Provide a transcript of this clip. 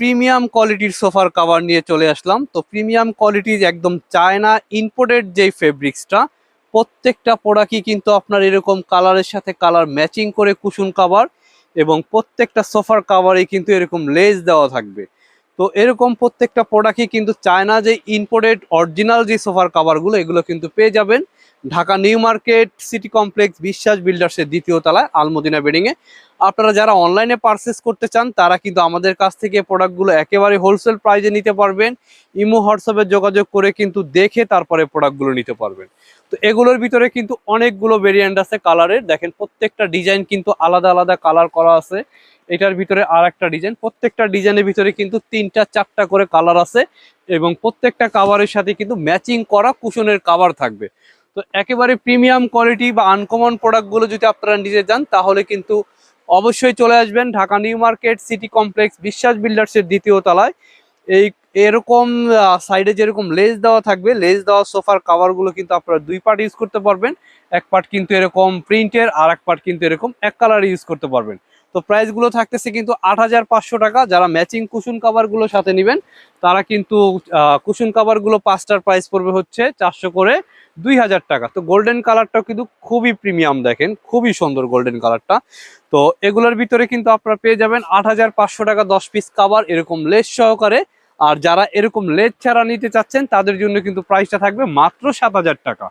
Premium কোয়ালিটির সোফার cover নিয়ে চলে আসলাম। তো প্রিমিয়াম কোয়ালিটির একদম চায়না ইম্পোর্টেড যেই ফেব্রিক্সটা প্রত্যেকটা প্রোডাক্টই কিন্তু আপনার এরকম কালারের সাথে কালার ম্যাচিং করে কুশন কাভার এবং প্রত্যেকটা সোফার কাভারে কিন্তু এরকম লেস দেওয়া থাকবে। তো এরকম প্রত্যেকটা প্রোডাক্টই কিন্তু চায়না যে ইম্পোর্টেড অরিজিনাল যে সোফার কাভারগুলো এগুলো কিন্তু পেয়ে যাবেন। Dhaka new market city complex Biswas বিল্ডার্সের দ্বিতীয় তলায় আলমদিনা বেডিংয়ে আপনারা যারা অনলাইনে পারচেস করতে চান, তারা কিন্তু আমাদের কাছ থেকে প্রোডাক্টগুলো একেবারে হোলসেল প্রাইজে নিতে পারবেন। ইমো, হোয়াটসঅ্যাপে যোগাযোগ করে কিন্তু দেখে তারপরে প্রোডাক্টগুলো নিতে পারবেন। তো এগুলোর ভিতরে কিন্তু অনেকগুলো ভেরিয়েন্ট আছে কালারের দেখেন প্রত্যেকটা ডিজাইন কিন্তু আলাদা আলাদা কালার করা আছে। এটার ভিতরে আর একটা ডিজাইন প্রত্যেকটা ডিজাইনের ভিতরে কিন্তু তিনটা, চারটা করে কালার আছে এবং প্রত্যেকটা কাভারের সাথে কিন্তু ম্যাচিং করা কুশনের কাভার থাকবে। তো একেবারে প্রিমিয়াম কোয়ালিটি বা আনকমন প্রোডাক্টগুলো যদি আপনারা নিতে চান, তাহলে কিন্তু অবশ্যই চলে আসবেন Dhaka new market city complex Biswas বিল্ডার্সের দ্বিতীয় তলায়। এই এরকম সাইডে যেরকম লেজ দেওয়া থাকবে লেজ দেওয়া সোফার কাভারগুলো কিন্তু আপনারা দুই পার্ট ইউজ করতে পারবেন। এক পার্ট কিন্তু এরকম প্রিন্টের আর এক পার্ট কিন্তু এরকম এক কালার ইউজ করতে পারবেন। তো প্রাইসগুলো থাকতেছে কিন্তু আট হাজার পাঁচশো টাকা। যারা ম্যাচিং কুশন কাভারগুলো সাথে নেবেন, তারা কিন্তু কুশন কাভারগুলো পাঁচটার প্রাইস পড়বে হচ্ছে চারশো করে দুই হাজার টাকা। তো গোল্ডেন কালারটাও কিন্তু খুবই প্রিমিয়াম দেখেন, খুবই সুন্দর গোল্ডেন কালারটা তো এগুলোর ভিতরে কিন্তু আপনারা পেয়ে যাবেন আট হাজার পাঁচশো টাকা দশ পিস কাভার এরকম লেস সহকারে। আর যারা এরকম লেজ ছাড়া নিতে চাচ্ছেন, তাদের জন্য কিন্তু প্রাইসটা থাকবে মাত্র সাত হাজার টাকা।